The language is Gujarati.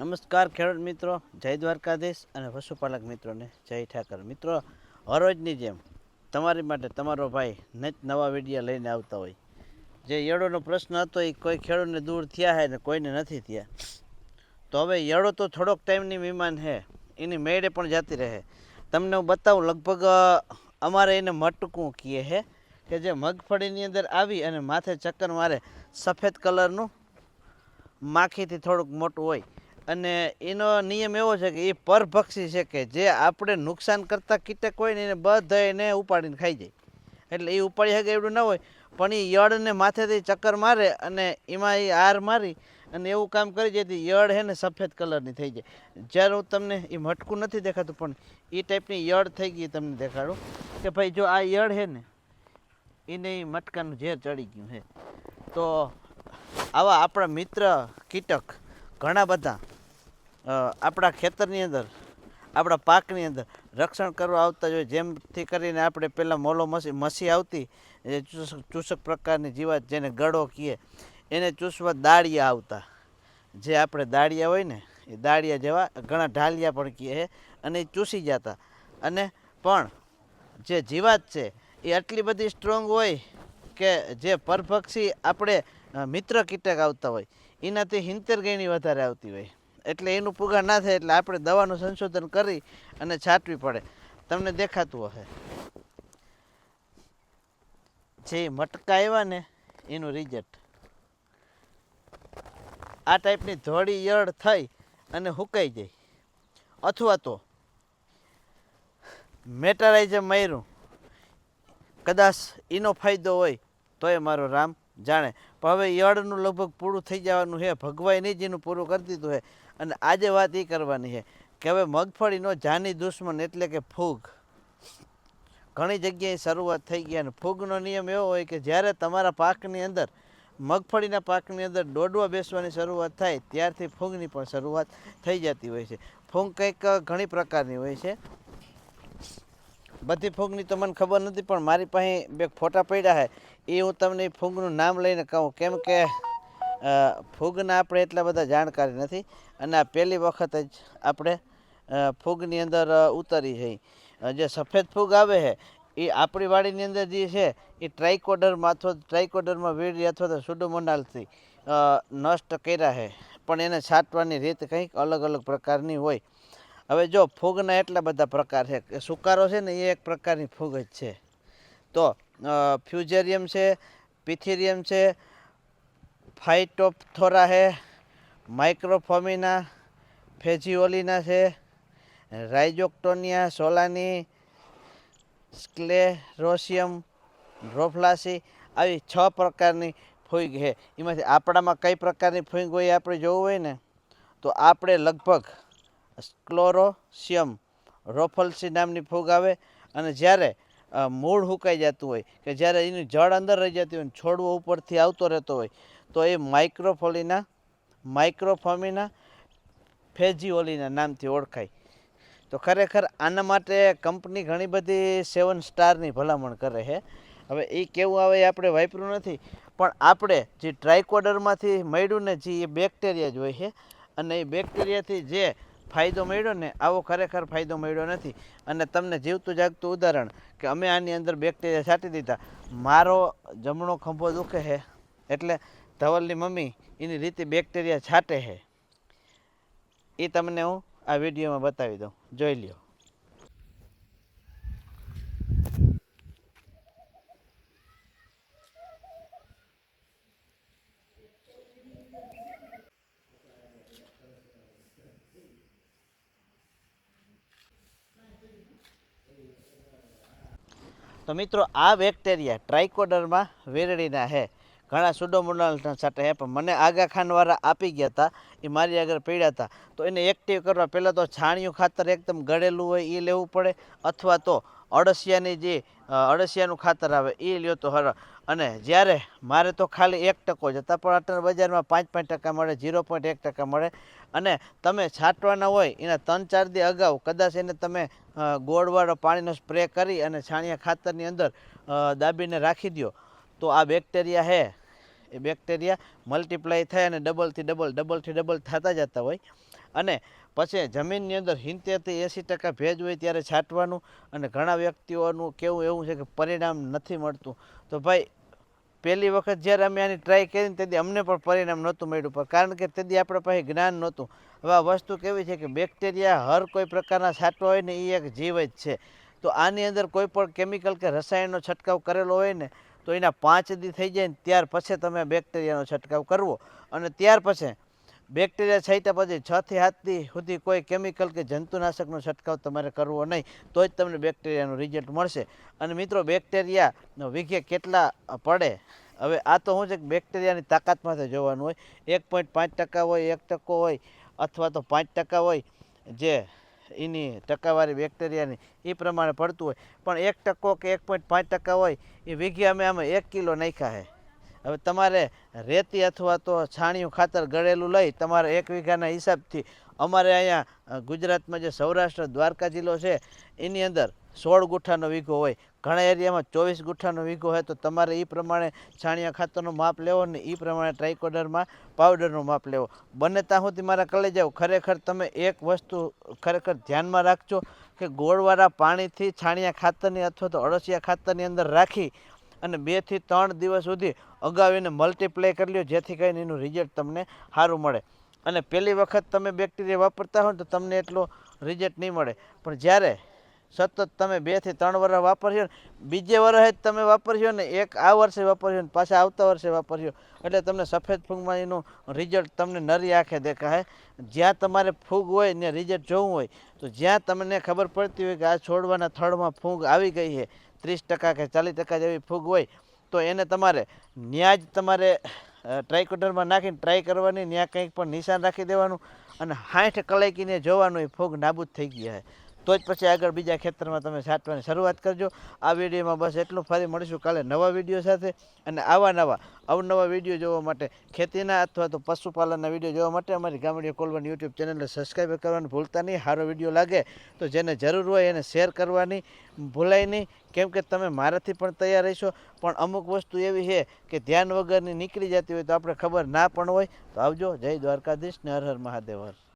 નમસ્કાર ખેડૂત મિત્રો, જય દ્વારકાધીશ અને પશુપાલક મિત્રોને જય ઠાકર. મિત્રો, હરોજની જેમ તમારી માટે તમારો ભાઈ નિત નવા વીડિયો લઈને આવતા હોય. જે યળોનો પ્રશ્ન હતો એ કોઈ ખેડૂતને દૂર થયા છે ને કોઈને નથી થયા. તો હવે યળો તો થોડોક ટાઈમની વિમાન છે એની મેળે પણ જતી રહે. તમને હું બતાવું, લગભગ અમારે એને મટકું કીએ છે કે જે મગફળીની અંદર આવી અને માથે ચક્કર મારે સફેદ કલરનું માખીથી થોડુંક મોટું હોય. અને એનો નિયમ એવો છે કે એ પરભક્ષી છે કે જે આપણે નુકસાન કરતા કીટક હોય ને એને બધા એને ઉપાડીને ખાઈ જાય. એટલે એ ઉપાડી શકે એવું ના હોય, પણ એ યળને માથેથી ચક્કર મારે અને એમાં એ આર મારી અને એવું કામ કરી જેથી યળ છે ને સફેદ કલરની થઈ જાય. જ્યારે હું તમને એ મટકું નથી દેખાતું, પણ એ ટાઈપની યળ થઈ ગઈ તમને દેખાડું કે ભાઈ જો આ યળ છે ને, એને એ મટકાનું ઝેર ચડી ગયું છે તો આવા આપણા મિત્ર કીટક ઘણા બધા આપણા ખેતરની અંદર, આપણા પાકની અંદર રક્ષણ કરવા આવતા જ હોય. જેમથી કરીને આપણે પહેલાં મોલો મસી મસી આવતી, એ ચૂસક પ્રકારની જીવાત જેને ગળો કહીએ, એને ચૂસવા દાળિયા આવતા. જે આપણે દાળિયા હોય ને, એ દાળિયા જેવા ઘણા ઢાલિયા પણ કહીએ છે અને એ ચૂસી જતા. અને પણ જે જીવાત છે, એ આટલી બધી સ્ટ્રોંગ હોય કે જે પરભક્ષી આપણે મિત્ર કીટક આવતા હોય, એનાથી હિંતેર ગણી વધારે આવતી હોય. એટલે એનું પુગા ના થાય એટલે આપણે દવાનું સંશોધન કરી અને છાંટવી પડે. તમને દેખાતું હશે. જે મટકા આવ્યા ને, એનું રિઝલ્ટ આ ટાઈપની ધોળી યળ થઈ અને હુકાઈ જાય અથવા તો મેટરાઇઝર માર્યું. કદાચ એનો ફાયદો હોય તો એ મારો રામ જાણે. પણ હવે યળનું લગભગ પૂરું થઈ જવાનું છે. ભગવાઈ નહીં જેનું પૂરું કરી દીધું છે. અને આજે વાત એ કરવાની છે કે હવે મગફળીનો જાની દુશ્મન એટલે કે ફૂગ. ઘણી જગ્યાએ શરૂઆત થઈ ગઈ અને ફૂગનો નિયમ એવો હોય કે જ્યારે તમારા પાકની અંદર, મગફળીના પાકની અંદર દોડવા બેસવાની શરૂઆત થાય, ત્યારથી ફૂગની પણ શરૂઆત થઈ જતી હોય છે. ફૂગ કંઈક ઘણી પ્રકારની હોય છે. બધી ફૂગની તો મને ખબર નથી, પણ મારી પાસે બે ફોટા પડ્યા છે. એ હું તમને ફૂગનું નામ લઈને કહું. કેમ કે ફૂગના આપણે એટલા બધા જાણકારી નથી. અને આ પહેલી વખત જ આપણે ફૂગની અંદર ઉતરી જઈ જે સફેદ ફૂગ આવે છે એ આપણી વાડીની અંદર જે છે એ ટ્રાઇકોડરમાં અથવા ટ્રાઇકોડરમાં વીડી અથવા તો સુડોમોનાલથી નષ્ટ કર્યા છે પણ એને છાંટવાની રીત કંઈક અલગ અલગ પ્રકારની હોય. હવે જો ફૂગના એટલા બધા પ્રકાર છે, કે સુકારો છે ને એ એક પ્રકારની ફૂગ જ છે. તો ફ્યુઝેરિયમ છે, પિથેરિયમ છે ફાઇટોપ્થોરા છે માઇક્રોફોમિના, ફેજીઓલિના છે, રાઇજોક્ટોનિયા, સોલાની સ્ક્લેરોસિયમ ડ્રોફ્લાસી આવી છ પ્રકારની ફૂગ છે એમાંથી આપણામાં કઈ પ્રકારની ફૂગ હોય આપણે જોવું હોય ને, તો આપણે લગભગ સ્ક્લોરોસિયમ રોફલ્સી નામની ફૂગ આવે, અને જ્યારે મૂળ હુકાઈ જતું હોય, કે જ્યારે એનું જળ અંદર રહી જતી હોય છોડવો ઉપરથી આવતો રહેતો હોય તો એ માઇક્રોફોલિના માઇક્રોફોમિના ફેજીઓલીના નામથી ઓળખાય. તો ખરેખર આના માટે કંપની ઘણી બધી સેવન સ્ટારની ભલામણ કરે છે. હવે એ કેવું આવે એ આપણે વાપર્યું નથી, પણ આપણે જે ટ્રાયકોડરમાંથી મળ્યું ને જે એ બેક્ટેરિયા જ હોય છે, અને એ બેક્ટેરિયાથી જે ફાયદો મળ્યો ને, આવો ખરેખર ફાયદો મળ્યો નથી. અને તમને જીવતું જાગતું ઉદાહરણ કે અમે આની અંદર બેક્ટેરિયા છાંટી દીધા, મારો જમણો ખંભો દુખે છે, એટલે ધવલની મમ્મી એની રીતે બેક્ટેરિયા છાંટે છે. એ તમને હું આ વિડીયોમાં બતાવી દઉં. જોઈ લ્યો. તો મિત્રો, આ બેક્ટેરિયા ટ્રાઇકોડરમાં વેરડીના છે. ઘણા સુડોમોનાલના સાથે હે, પણ મને આગા ખાનવાળા આપી ગયા હતા એ મારી આગળ પડ્યા હતા તો એને એક્ટિવ કરવા પહેલાં તો છાણિયું ખાતર એકદમ ગળેલું હોય એ લેવું પડે, અથવા તો અળસિયાની જે અળસિયાનું ખાતર આવે એ લ્યો તો હર. અને જ્યારે મારે તો ખાલી એક ટકો જ હતા, પણ અત્યારે બજારમાં પાંચ પાંચ ટકા મળે, ઝીરો પોઈન્ટ એક ટકા મળે. અને તમે છાંટવાના હોય, એના ત્રણ ચાર દી અગાઉ કદાચ એને તમે ગોળવાળો પાણીનો સ્પ્રે કરી અને છાણિયા ખાતરની અંદર દાબીને રાખી દો તો આ બેક્ટેરિયા છે એ બેક્ટેરિયા મલ્ટીપ્લાય થાય અને ડબલથી ડબલ ડબલથી ડબલ થતા જતા હોય. અને પછી જમીનની અંદર સિત્તેરથી એંસી ટકા ભેજ હોય ત્યારે છાંટવાનું અને ઘણા વ્યક્તિઓનું કેવું એવું છે કે પરિણામ નથી મળતું. તો ભાઈ, પહેલી વખત જ્યારે અમે આની ટ્રાય કરીને તેથી અમને પણ પરિણામ નહોતું મળ્યું. પણ કારણ કે તેથી આપણા પાસે જ્ઞાન નહોતું. હવે આ વસ્તુ કેવી છે કે બેક્ટેરિયા હર કોઈ પ્રકારના છાંટવા હોય ને એ એક જીવ જ છે. તો આની અંદર કોઈ પણ કેમિકલ કે રસાયણનો છંટકાવ કરેલો હોય ને તો એના પાંચ દી થઈ જાય ને ત્યાર પછી તમે બેક્ટેરિયાનો છંટકાવ કરવો. અને ત્યાર પછી બેક્ટેરિયા છાંટ્યા પછી છ થી સાત દી સુધી કોઈ કેમિકલ કે જંતુનાશકનો છંટકાવ તમારે કરવો નહીં તો જ તમને બેક્ટેરિયાનું રિઝલ્ટ મળશે. અને મિત્રો બેક્ટેરિયાનો વીઘે કેટલા પડે? હવે આ તો શું છે કે બેક્ટેરિયાની તાકાતમાંથી જોવાનું હોય. એક પોઈન્ટ પાંચ ટકા હોય, એક ટકો હોય, અથવા તો પાંચ ટકા હોય, જે એની ટકાવારી બેક્ટેરિયાની એ પ્રમાણે પડતું હોય. પણ એક ટકો કે એક પોઈન્ટ પાંચ ટકા હોય, એ વીઘે અમે આમાં એક કિલો નાખ્યા છે. હવે તમારે રેતી અથવા તો છાણિયું ખાતર ગળેલું લઈ, તમારે એક વીઘાના હિસાબથી અમારે અહીંયા ગુજરાતમાં જે સૌરાષ્ટ્ર દ્વારકા જિલ્લો છે, એની અંદર સોળ ગુઠ્ઠાનો વીઘો હોય. ઘણા એરિયામાં ચોવીસ ગુઠ્ઠાનો વીઘો હોય તો તમારે એ પ્રમાણે છાણિયા ખાતરનું માપ લેવો ને એ પ્રમાણે ટ્રાઇકોડરમાં પાવડરનું માપ લેવો. બંને ત્યાં સુધી મારા કલે જાઓ ખરેખર તમે એક વસ્તુ ખરેખર ધ્યાનમાં રાખજો કે ગોળવાળા પાણીથી છાણિયા ખાતરની અથવા તો અળસિયા ખાતરની અંદર રાખી અને બેથી ત્રણ દિવસ સુધી અગાઉ એને મલ્ટીપ્લાય કરી લ્યો, જેથી કરીને એનું રિઝલ્ટ તમને સારું મળે. અને પહેલી વખત તમે બેક્ટેરિયા વાપરતા હો તો તમને એટલો રિઝલ્ટ નહીં મળે. પણ જ્યારે સતત તમે બેથી ત્રણ વર્ષ વાપરશો ને, બીજે વર્ષે જ તમે વાપરશો ને, એક આ વર્ષે વાપરશો ને, પાછા આવતા વર્ષે વાપરશો. એટલે તમને સફેદ ફૂગમાં એનું રિઝલ્ટ તમને નરી આંખે દેખાય જ્યાં તમારે ફૂગ હોય ને રિઝલ્ટ જોવું હોય, તો જ્યાં તમને ખબર પડતી હોય કે આ છોડવાના થડમાં ફૂગ આવી ગઈ છે, ત્રીસ ટકા કે ચાલીસ ટકા જેવી ફૂગ હોય, તો એને તમારે ન્યા જ તમારે ટ્રાયકોડરમાં નાખીને ટ્રાય કરવાની ત્યાં કંઈક પણ નિશાન રાખી દેવાનું અને હાઠ કલાકીને જોવાનું એ ફૂગ નાબૂદ થઈ ગયા છે. તો જ પછી આગળ બીજા ખેતરમાં તમે છાંટવાની શરૂઆત કરજો. આ વિડીયોમાં બસ એટલું. ફરી મળીશું કાલે નવા વીડિયો સાથે. અને આવા નવા અવનવા વીડિયો જોવા માટે ખેતીના અથવા તો પશુપાલનના વીડિયો જોવા માટે અમારી ગામડીઓ કોલવન યુટ્યુબ ચેનલને સબસ્ક્રાઈબ કરવાનું ભૂલતા નહીં. સારો વીડિયો લાગે તો જેને જરૂર હોય એને શેર કરવાની. ભૂલાય નહીં. કેમ કે તમે મારાથી પણ તૈયાર રહેશો પણ અમુક વસ્તુ એવી છે કે ધ્યાન વગરની નીકળી જતી હોય તો આપણે ખબર ના પણ હોય. તો આવજો. જય દ્વારકાધીશ ને હર હર મહાદેવ. હર